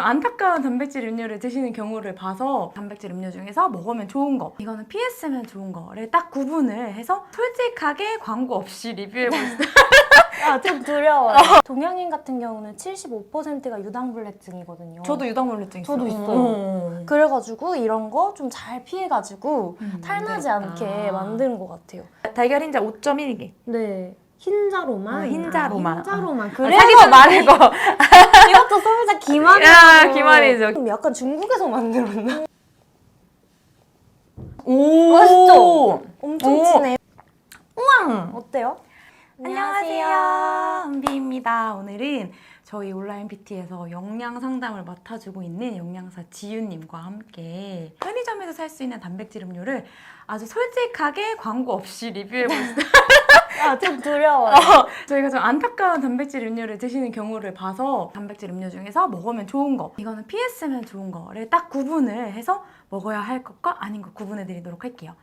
안타까운 단백질 음료를 드시는 경우를 봐서 단백질 음료 중에서 먹으면 좋은 거 이거는 피했으면 좋은 거를 딱 구분을 해서 솔직하게 광고 없이 리뷰해보겠습니다 아, 좀 두려워요. 동양인 같은 경우는 75%가 유당불내증이거든요. 저도 유당불내증 있어요 저도 있어요. 어. 그래가지고 이런 거 좀 잘 피해가지고 음, 탈나지. 않게 만드는 것 같아요. 달걀 흰자 5.1개 네. 흰자로만. 아, 흰자로만. 아, 흰자로만. 그래서 그래서 말고 이것도 소비자 기만이죠. 야, 기만이죠. 약간 중국에서 만들었나? 오 맛있죠? 엄청 오. 진해. 우왕 어때요? 안녕하세요. 은비입니다. 오늘은 저희 온라인 PT에서 영양 상담을 맡아주고 있는 영양사 지윤님과 함께 편의점에서 살 수 있는 단백질 음료를 아주 솔직하게 광고 없이 리뷰해보겠습니다. 아, 좀 두려워요. 저희가 좀 안타까운 단백질 음료를 드시는 경우를 봐서 단백질 음료 중에서 먹으면 좋은 거 이거는 피했으면 좋은 거를 딱 구분을 해서 먹어야 할 것과 아닌 것 구분해 드리도록 할게요.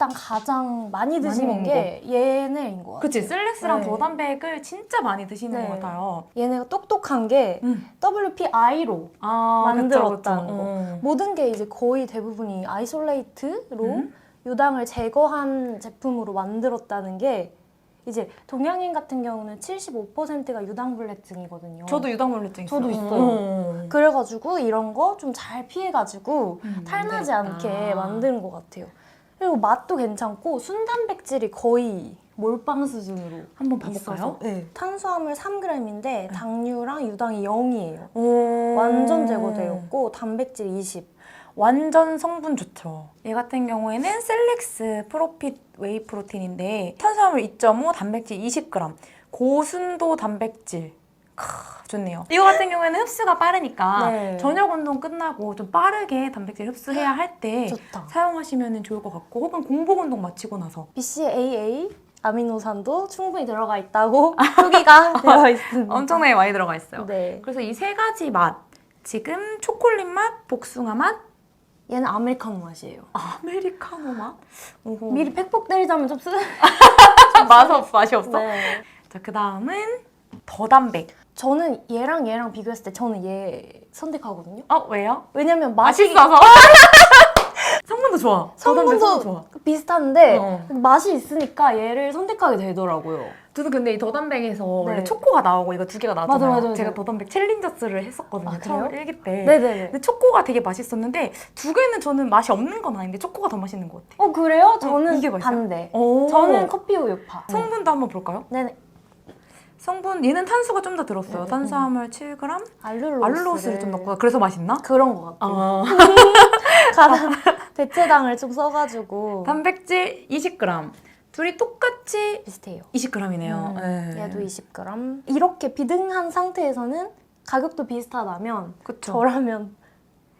일단 가장 많이 드시는 먹는 게 얘네인 것 같아요. 그치 슬랙스랑 네. 저단백을 진짜 많이 드시는 네. 것 같아요. 얘네가 똑똑한 게 음. WPI로 아, 만들었다는 그쵸, 그쵸. 거. 어. 모든 게 이제 거의 대부분이 아이솔레이트로 음. 유당을 제거한 제품으로 만들었다는 게 이제 동양인 같은 경우는 75%가 유당불내증이거든요. 저도 유당불내증 있어요. 저도 있어요. 어. 그래가지고 이런 거 좀 잘 피해가지고 음, 탈나지 만들었다. 않게 만드는 것 같아요. 그리고 맛도 괜찮고 순단백질이 거의 몰빵 수준으로 한번 봐볼까요? 네. 탄수화물 3g인데 당류랑 유당이 0이에요. 오. 완전 제거되어 있고 단백질 20. 완전 성분 좋죠. 얘 같은 경우에는 셀렉스 프로핏 웨이 프로틴인데 탄수화물 2.5, 단백질 20g, 고순도 단백질. 크, 좋네요. 이거 같은 경우에는 흡수가 빠르니까 네. 저녁 운동 끝나고 좀 빠르게 단백질 흡수해야 할 때 좋다. 사용하시면 좋을 것 같고 혹은 공복 운동 마치고 나서 BCAA 아미노산도 충분히 들어가 있다고 후기가 되어 있습니다. 엄청나게 많이 들어가 있어요. 네. 그래서 이 세 가지 맛 지금 초콜릿 맛, 복숭아 맛, 얘는 아메리카노 맛이에요. 아메리카노 맛. 오호. 미리 팩폭 때리자면 좀 쓰. 맛 없어, 맛이 없어. 네. 자, 그 다음은 더단백. 저는 얘랑 얘랑 비교했을 때 저는 얘 선택하거든요. 어, 왜요? 왜냐면 맛이 맛있어서. 성분도 좋아. 더단백 성분 좋아. 성분도 비슷한데 어. 맛이 있으니까 얘를 선택하게 되더라고요. 저도 근데 이 더단백에서 네. 원래 초코가 나오고 이거 두 개가 나왔잖아요. 맞아, 맞아. 제가 더단백 챌린저스를 했었거든요. 아, 처음 그래요? 1기 때. 네네네. 근데 초코가 되게 맛있었는데 두 개는 저는 맛이 없는 건 아닌데 초코가 더 맛있는 것 같아. 어 그래요? 저는 이게 맛있어요? 반대. 오. 저는 커피 우유파. 성분도 한번 볼까요? 네네. 성분 얘는 탄수가 좀 더 들었어요. 음, 탄수화물 7g, 알룰로스를, 알룰로스를 좀 넣고 그래서 맛있나? 그런 것 같아요. 아. 가장 대체당을 좀 써가지고 단백질 20g. 둘이 똑같이 비슷해요. 20g이네요. 음, 얘도 20g. 이렇게 비등한 상태에서는 가격도 비슷하다면 그쵸. 저라면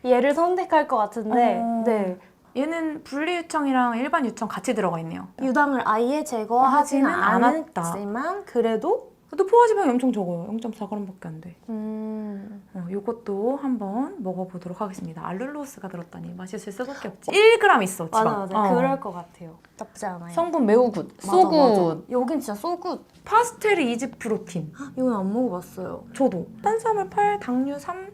얘를 선택할 것 같은데 어. 네. 얘는 분리유청이랑 일반 유청 같이 들어가 있네요. 유당을 아예 제거하지는. 않았지만 그래도 또 포화지방이 엄청 적어요. 0.4g밖에 안 돼. 음, 어, 이것도 한번 먹어보도록 하겠습니다. 알룰로스가 들었다니 맛있을 수밖에 없지. 1g 있어, 지방. 맞아 맞아 어. 그럴 것 같아요. 나쁘지 않아요. 성분 매우 굿. 맞아, 소 맞아. 굿. 여긴 진짜 소굿. 파스텔 이즈 프로틴. 이건 안 먹어봤어요. 저도. 탄수화물 8, 당류 3,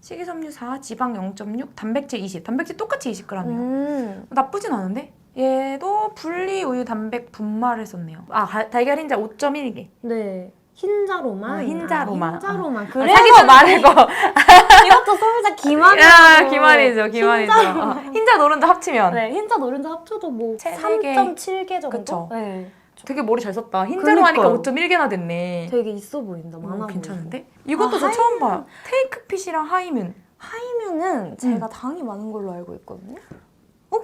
식이섬유 4, 지방 0.6, 단백질 20. 단백질 똑같이 20g이에요. 음, 나쁘진 않은데? 얘도 분리 우유 단백 분말을 썼네요. 아, 가- 달걀 흰자 5.1개. 네. 흰자로만. 어, 흰자로만. 아, 흰자로만. 아, 그래서 사기도 말고. 이것도 소비자 기만이죠. 야, 기만이죠, 기만이죠. 흰자로. 어, 흰자 노른자 합치면. 네, 흰자 노른자 합쳐도 뭐 세- 세 개. 3.7개 정도? 그쵸. 네. 되게 머리 잘 썼다. 흰자로 하니까 그러니까요. 5.1개나 됐네. 되게 있어 보인다. 많아 오. 괜찮은데? 이것도 아, 저 처음 봐요. 테이크핏이랑 하이문. 하이면은 제가 당이 많은 걸로 알고 있거든요.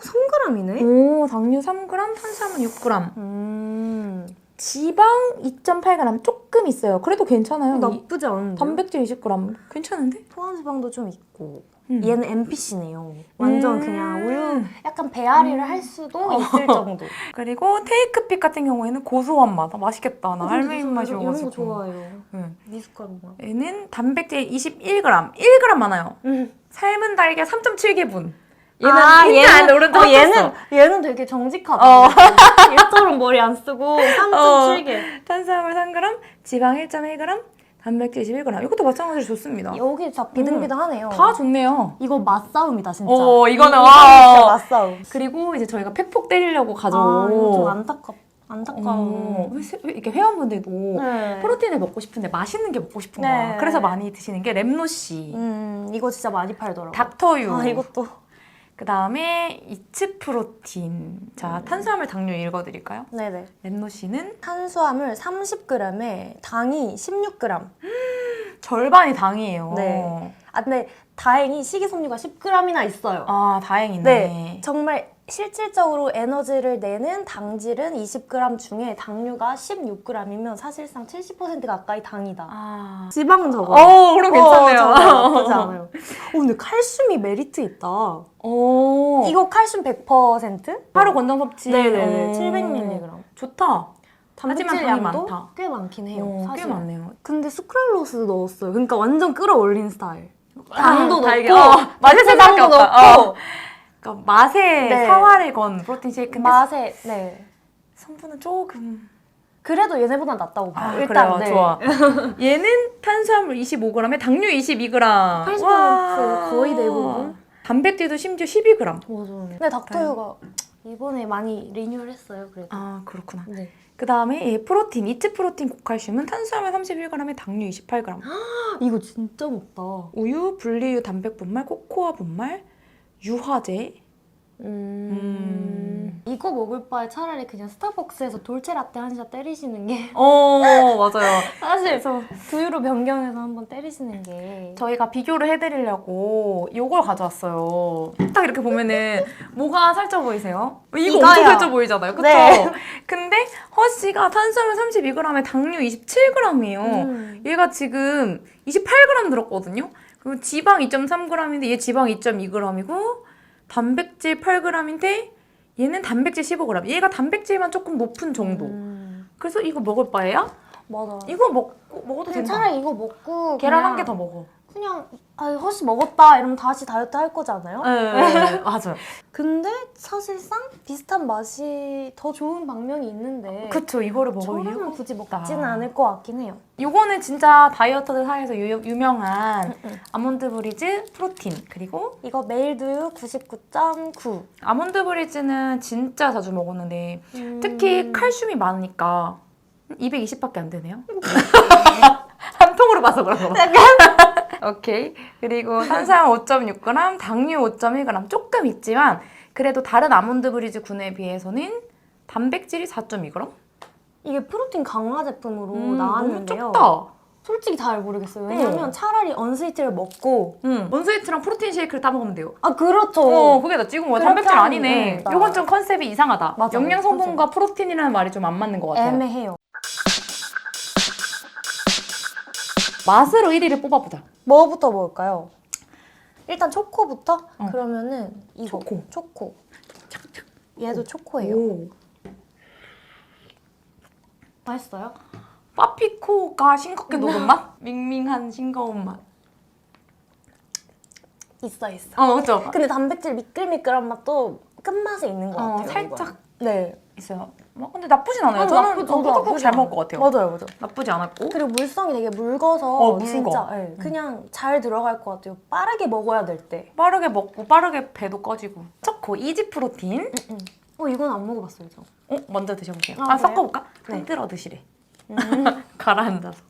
어, 3g이네? 오, 당류 3g, 탄수화물 6g. 음. 지방 2.8g 조금 있어요. 그래도 괜찮아요. 이 나쁘지 않은데. 단백질 20g. 괜찮은데? 포화지방도 좀 있고. 음. 얘는 NPC네요. 완전 음. 그냥 우유 약간 배앓이를 할 수도 있을 정도. 그리고 테이크핏 같은 경우에는 고소한 맛. 아, 맛있겠다. 나 할머니 이런 맛이어가지고. 거 좋아해요. 응. 미숫가루 맛. 얘는 단백질 21g. 1g 많아요. 음. 삶은 달걀 3.7개분. 얘는 아, 힌트 안 오른쪽 어, 얘는 얘는 얘는 되게 정직하다. 어. 일처럼 머리 안 쓰고 3.7개. 탄수화물 3g, 지방 1.1g, 단백질 21g. 이것도 마찬가지로 좋습니다. 여기 진짜 비등비등하네요. 다 좋네요. 이거 맛싸움이다 진짜. 어, 이거는 이- 와. 맛싸움. 그리고 이제 저희가 팩폭 때리려고 아, 가져온 이거 좀 안타깝 안타까운. 어, 이렇게 회원분들도 네. 프로틴을 먹고 싶은데 맛있는 게 먹고 싶은 네. 거야. 그래서 많이 드시는 게 랩노시, 음, 이거 진짜 많이 팔더라고. 닥터유, 아, 이것도. 그 다음에 이츠 프로틴. 자, 탄수화물 당류 읽어드릴까요? 네네. 랩노시는 탄수화물 30g에 당이 16g. 절반이 당이에요. 네. 아, 근데 다행히 식이섬유가 10g이나 있어요. 아, 다행이네. 네. 정말 실질적으로 에너지를 내는 당질은 20g 중에 당류가 16g이면 사실상 70% 가까이 당이다. 아. 지방은 적어. 어, 그럼 괜찮네요. 나쁘지 않아요. 어, 근데 칼슘이 메리트 있다. 오. 이거 칼슘 100%? 하루 권장 섭취. 네네네. 어. 700mg. 좋다. 단백질 많다. 꽤 많긴 해요. 어, 꽤 사실. 많네요. 근데 수크랄로스 넣었어요. 그러니까 완전 끌어올린 스타일. 당도 아, 넣고 달걀. 어, 맛있을 당도 없다. 넣고 어. 그러니까 맛에 네. 사활을 건 프로틴 쉐이크인데 맛에 네. 성분은 조금 그래도 얘네보다 낫다고 봐요. 아, 일단 그래요. 네. 좋아. 얘는 탄수화물 25g에 당류 22g. 80% 거의 대부분. 단백질도 심지어 12g. 맞아. 근데 닥터유가 이번에 많이 리뉴얼했어요. 그래도. 아 그렇구나. 네. 그 다음에 프로틴, 이츠 프로틴 고칼슘은 탄수화물 31g에 당류 28g. 이거 진짜 먹다. 우유, 분리유, 단백 분말, 코코아 분말, 유화제. 음. 이거 먹을 바에 차라리 그냥 스타벅스에서 돌체 라떼 한 잔 때리시는 게 어 맞아요. 사실 두유로 변경해서 한번 때리시는 게 저희가 비교를 해드리려고 이걸 가져왔어요. 딱 이렇게 보면은 뭐가 살쪄 보이세요? 이거 엄청 이거요. 살쪄 보이잖아요. 그쵸? 네. 근데 허씨가 탄수화물 32g에 당류 27g이에요. 음. 얘가 지금 28g 들었거든요. 그리고 지방 2.3g인데 얘 지방 2.2g이고 단백질 8g인데 얘는 단백질 15g. 얘가 단백질만 조금 높은 정도. 음. 그래서 이거 먹을 바에야 맞아. 이거 먹고 먹어도 된다. 차라리 이거 먹고 계란 그냥 한개더 먹어. 그냥 아 허시 먹었다 이러면 다시 다이어트 할 거잖아요. 네, 맞아요. 근데 사실상 비슷한 맛이 더 좋은 방면이 있는데 그쵸 이거를 먹을 이유가 저라면 굳이 없다. 먹지는 않을 것 같긴 해요. 요거는 진짜 다이어터들 사이에서 유, 유명한 음. 아몬드 브리즈 프로틴 그리고 이거 메일두유 99.9. 아몬드 브리즈는 진짜 자주 먹었는데 음. 특히 칼슘이 많으니까 220밖에 안 되네요. 한 통으로 봐서 그런 거. 오케이. 그리고 탄수화물 5.6g, 당류 5.1g 조금 있지만 그래도 다른 아몬드 브리즈 군에 비해서는 단백질이 4.2g? 이게 프로틴 강화 제품으로 음, 나왔는데요. 적다. 솔직히 잘 모르겠어요. 왜냐면 응. 차라리 언스위트를 먹고 응. 원스위트랑 프로틴 쉐이크를 따 먹으면 돼요. 아 그렇죠. 어, 그게 나 지금 뭐 그렇게 단백질 하면 아니네. 요건 좀 컨셉이 이상하다. 맞아, 영양 성분과 프로틴이라는 말이 좀 안 맞는 것 같아요. 애매해요. 맛으로 1위를 뽑아보자. 뭐부터 먹을까요? 일단 초코부터? 어. 그러면은 이거 초코. 초코. 얘도 초코예요. 오. 맛있어요? 파피코가 싱겁게 녹은 맛? 밍밍한 싱거운 맛. 있어 있어. 어, 그죠? 근데 단백질 미끌미끌한 맛도 끝맛에 있는 것 어, 같아요. 살짝 이건. 네. 있어요. 뭐, 근데 나쁘진 않아요. 어, 저는 나쁘- 꾹꾹꾹 나쁘지 잘 않아요. 먹을 것 같아요. 맞아요, 맞아요. 나쁘지 않았고. 그리고 물성이 되게 묽어서 어, 묽어. 진짜 예, 그냥 잘 들어갈 것 같아요. 빠르게 먹어야 될 때. 빠르게 먹고 빠르게 배도 꺼지고. 초코 이지 프로틴. 어 이건 안 먹어봤어요, 저. 어, 먼저 드셔보세요. 아, 아, 그래요? 섞어볼까? 네. 흔들어 드시래. 음. 가라앉아서.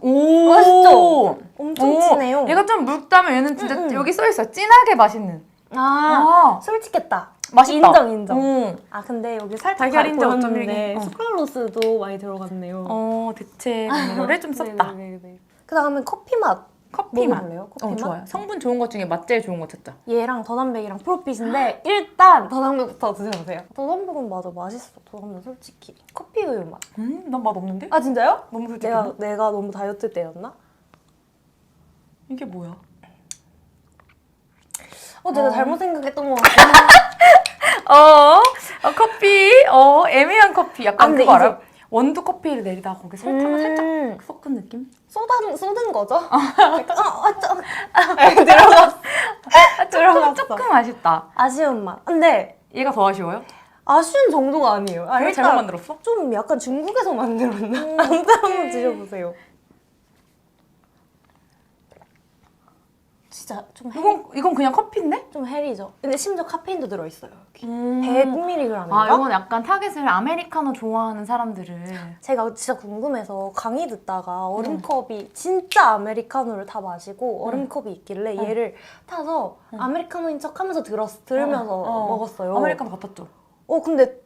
오 맛있죠? 엄청 오, 진해요. 얘가 좀 묽다면 얘는 진짜 음, 음. 여기 써 있어요. 진하게 맛있는. 아, 아, 솔직했다. 맛있다. 인정, 인정. 오. 아 근데 여기 살짝 달걀 인정 보였는데 5.1 어. 수크랄로스도 많이 들어갔네요. 어, 대체 메뉴를 좀 썼다. 네네네. 그 다음에 커피 맛 커피 맛. 먹어볼래요? 커피 어, 맛? 좋아요. 성분 좋은 것 중에 맛 제일 좋은 거 찾자. 얘랑 더담백이랑 프로핏인데 일단 더담백부터 드셔보세요. 더담백은 맞아 맛있어. 더담백 솔직히 커피 우유 맛. 음, 난 맛 없는데? 아 진짜요? 너무 솔직해. 내가 내가 너무 다이어트 때였나? 이게 뭐야? 어 제가 어. 잘못 생각했던 것 같아요. 어, 어, 커피, 어, 애매한 커피. 아, 약간 근데 그거 알아요? 원두 커피를 내리다가 거기 설탕을 살짝 음, 섞은 느낌? 쏟은, 쏟은 거죠? 약간, 어, 어, 좀. 들어갔어. 조금, 들어갔어. 조금 아쉽다. 아쉬운 맛. 근데 얘가 더 아쉬워요? 아쉬운 정도가 아니에요. 아, 왜 일단 잘못 만들었어? 좀 약간 중국에서 만들었나? 아무튼 한번 드셔보세요. 진짜 좀 헬, 이건, 이건 그냥 커피인데? 좀 헬이죠. 근데 심지어 카페인도 들어있어요. 여기. 음. 100mg인가? 아, 이건 약간 타겟을 아메리카노 좋아하는 사람들을. 제가 진짜 궁금해서 강의 듣다가 얼음컵이 진짜 아메리카노를 다 마시고 얼음컵이 있길래 응. 얘를 타서 아메리카노인 척 하면서 들었, 들으면서 어, 어. 먹었어요. 아메리카노 같았죠? 어, 근데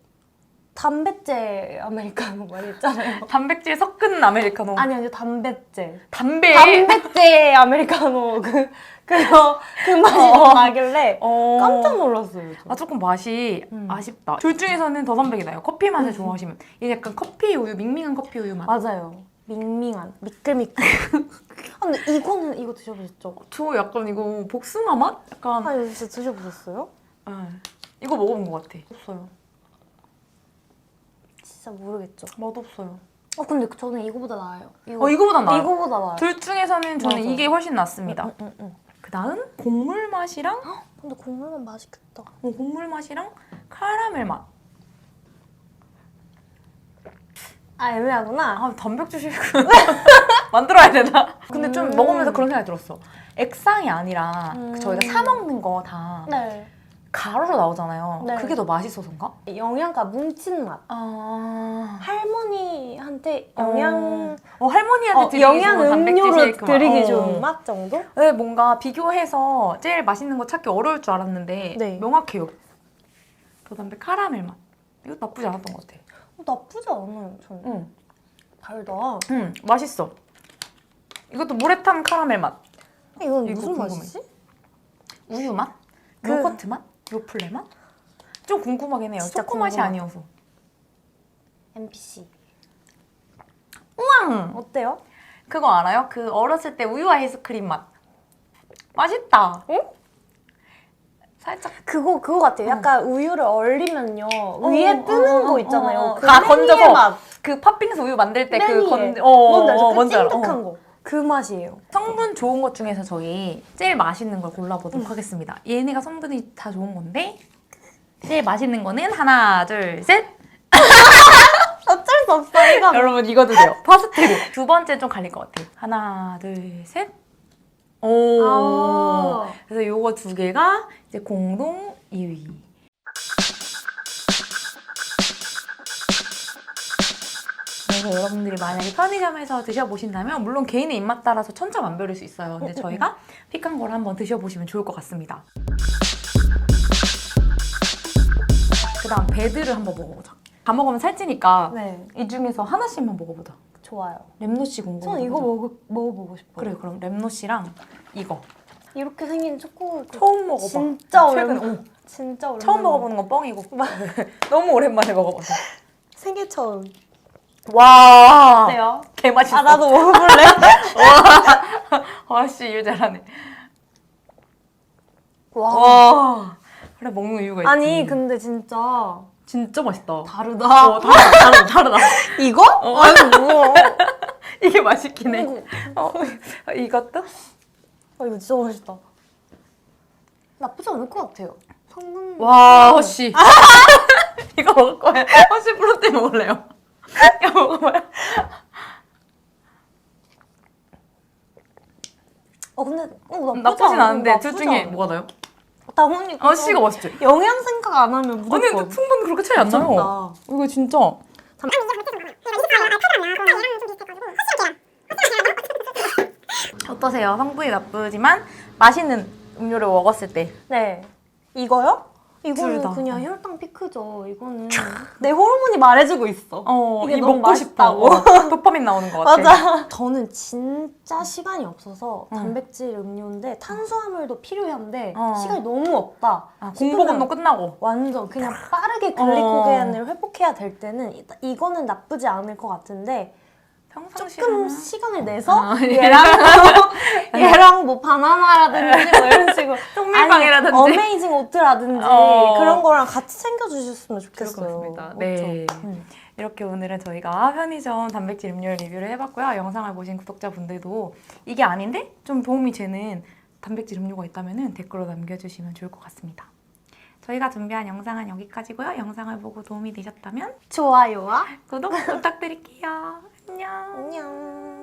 단백질 아메리카노 말 있잖아요. 단백질 섞은 아메리카노. 아니, 아니요, 단백질. 담배. 단백질 아메리카노 그 그거 그 맛이 어. 좀 나길래 어. 깜짝 놀랐어요. 저. 아 조금 맛이 음. 아쉽다. 둘 중에서는 더 선백이 나요. 커피 맛을 좋아하시면. 이게 약간 커피 우유, 밍밍한 커피 우유 맛. 맞아요. 밍밍한 미끌미끌. 아, 근데 이거는 이거 드셔보셨죠? 저 약간 이거 복숭아 맛? 약간. 아 이거 진짜 드셔보셨어요? 네. 이거 먹어본 것 같아. 없어요. 진짜 모르겠죠. 맛없어요. 어 근데 저는 이거보다 나아요. 이거, 어 이거보다 나아요. 이거보다 나아요. 둘 중에서는 저는 맞아. 이게 훨씬 낫습니다. 응, 응, 응. 그 다음 곡물 맛이랑 근데 국물만 맛있겠다. 어, 곡물 맛이랑 카라멜 맛. 아 애매하구나. 아 단백질 쉐이크 만들어야 되나? 근데 좀 음. 먹으면서 그런 생각이 들었어. 액상이 아니라 그 음. 저희가 사 먹는 거다 네. 가루로 나오잖아요. 네. 그게 더 맛있어서인가? 영양가 뭉친 맛. 아. 할머니한테 영양 어, 할머니한테 어, 드리기 영양 좋은 단백질 음료로 쉐이크 맛. 드리기 어. 좋은 맛 정도? 네, 뭔가 비교해서 제일 맛있는 거 찾기 어려울 줄 알았는데 네. 명확해요. 더담배 카라멜 맛. 이거 나쁘지 않았던 것 같아. 어, 나쁘지 않아요. 저는 응, 달다. 응, 맛있어. 이것도 모래탄 카라멜 맛. 이건 이거 무슨 궁금해. 맛이지? 우유 맛? 그- 요거트 맛? 요플레 맛? 좀 궁금하긴 해요. 진짜 초코 맛이 궁금하다. 아니어서. NPC. 우왕! 어때요? 그거 알아요? 그 어렸을 때 우유 아이스크림 맛. 맛있다. 응? 살짝 그거 그거 같아요. 약간 우유를 얼리면요 위에 어, 뜨는 어, 거 어, 있잖아요. 어, 어. 그 아, 맨 건져서. 맛. 그 팥빙수 우유 만들 때맨 그. 건, 어, 뭔지 알죠? 그 뭔지 알아. 찐득한 어. 거. 그 맛이에요. 성분 좋은 것 중에서 저희 제일 맛있는 걸 골라보도록 하겠습니다. 얘네가 성분이 다 좋은 건데 제일 맛있는 거는 하나, 둘, 셋. 어쩔 수 없어 이거. 여러분 이거 드세요. 파스텔. 두 번째 좀 갈릴 것 같아요. 하나, 둘, 셋. 오. 아. 그래서 요거 두 개가 이제 공동 2위. 그래서 여러분들이 만약에 편의점에서 드셔보신다면 물론 개인의 입맛 따라서 천차만별일 수 있어요. 근데 저희가 픽한 걸 한번 드셔보시면 좋을 것 같습니다. 그 다음 배드를 한번 먹어보자. 다 먹으면 살찌니까 네 이 중에서 하나씩만 먹어보자. 좋아요. 랩노씨 궁금해. 저는 이거 먹어 먹어보고 싶어요. 그래 그럼 랩노씨랑 이거 이렇게 생긴 초코 그 처음 먹어봐. 진짜 최근 오랜만. 어, 진짜 오랜만. 처음 먹어보는 건 뻥이고 너무 오랜만에 먹어봐서. 생애 처음. 와. 어때요? 개 맛있어. 아 나도 먹어볼래? 아씨 일 잘하네. 와. 와. 그래 먹는 이유가 있지. 아니 근데 진짜 진짜 맛있다. 다르다. 어, 다르다, 다르다, 다르다. 이거? 아니 뭐야? 이게 맛있긴 해. 이거 어, 이것도? 아, 이거 진짜 맛있다. 나쁘지 않을 것 같아요. 성분. 와, 허씨. 이거 먹을 거예요. 허씨 프로테인 먹을래요. 이거 먹어봐요. 어 근데 어, 나쁘지, 나쁘진 않아. 않은데 둘 나쁘지 중에 않아. 뭐가 나요? 당연히 허씨가 맛있죠? 영양 생각 안 하면 아니 무조건. 근데 풍분 그렇게 차이 안 나요. 미쳤다. 이거 진짜. 어떠세요? 성분이 나쁘지만 맛있는 음료를 먹었을 때. 네. 이거요? 둘 이거는 다. 그냥 혈당 피크죠. 이거는 내 호르몬이 말해주고 있어. 어, 이게 이 너무 먹고 싶다. 맛있다고. 어, 도파민 나오는 것 같아. 맞아. 저는 진짜 시간이 없어서 응. 단백질 음료인데 탄수화물도 필요한데 어. 시간이 너무 없다. 아, 공복 운동 끝나고. 완전 그냥 어. 빠르게 글리코겐을 회복해야 될 때는 이- 이거는 나쁘지 않을 것 같은데 조금 시간을 내서 아, 예. 얘랑 얘랑 뭐 바나나라든지 뭐 이런 식으로 똥밀빵이라든지. 아니, 어메이징 오트라든지 어. 그런 거랑 같이 챙겨주셨으면 좋겠어요. 네. 음. 이렇게 오늘은 저희가 편의점 단백질 음료 리뷰를 해봤고요. 영상을 보신 구독자분들도 이게 아닌데 좀 도움이 되는 단백질 음료가 있다면 댓글로 남겨주시면 좋을 것 같습니다. 저희가 준비한 영상은 여기까지고요. 영상을 보고 도움이 되셨다면 좋아요와 구독 부탁드릴게요. 안녕. 안녕.